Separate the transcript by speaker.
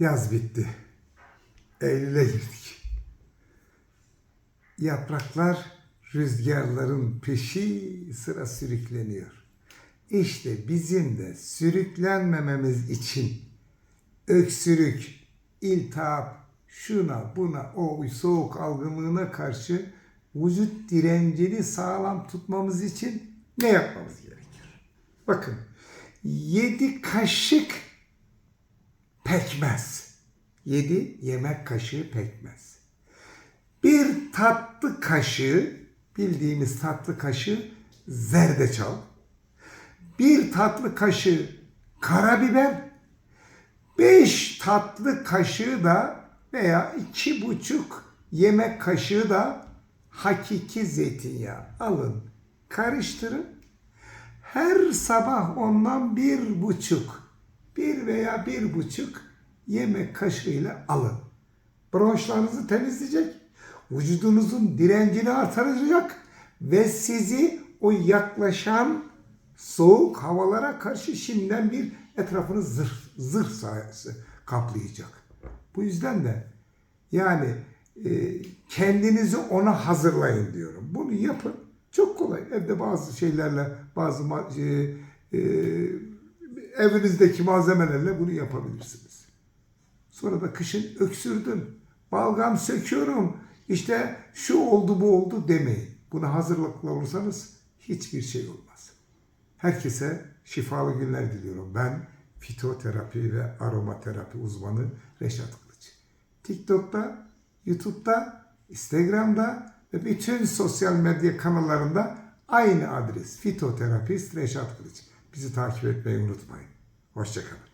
Speaker 1: Yaz bitti. Eylül'e girdik. Yapraklar rüzgarların peşi sıra sürükleniyor. İşte bizim de sürüklenmememiz için öksürük, iltihap, şuna buna o soğuk algınlığına karşı vücut direncini sağlam tutmamız için ne yapmamız gerekiyor? Bakın 7 kaşık pekmez. 7 yemek kaşığı pekmez. Bir tatlı kaşığı bildiğimiz tatlı kaşığı zerdeçal. Bir tatlı kaşığı karabiber. Beş tatlı kaşığı da veya iki buçuk yemek kaşığı da hakiki zeytinyağı alın. Karıştırın. Her sabah ondan bir buçuk, bir veya bir buçuk yemek kaşığıyla alın. Bronşlarınızı temizleyecek, vücudunuzun direncini artıracak ve sizi o yaklaşan soğuk havalara karşı şimdiden bir etrafını zırh, zırh sayesi kaplayacak. Bu yüzden de yani e, kendinizi ona hazırlayın diyorum. Bunu yapın. Çok kolay. Evde bazı şeylerle, bazı e, e, evinizdeki malzemelerle bunu yapabilirsiniz. Sonra da kışın öksürdüm, balgam söküyorum, işte şu oldu bu oldu demeyin. Buna hazırlıklı olursanız hiçbir şey olmaz. Herkese şifalı günler diliyorum. Ben fitoterapi ve aromaterapi uzmanı Reşat Kılıç. TikTok'ta, YouTube'da, Instagram'da ve bütün sosyal medya kanallarında aynı adres fitoterapist Reşat Kılıç. Bizi takip etmeyi unutmayın. Hoşçakalın.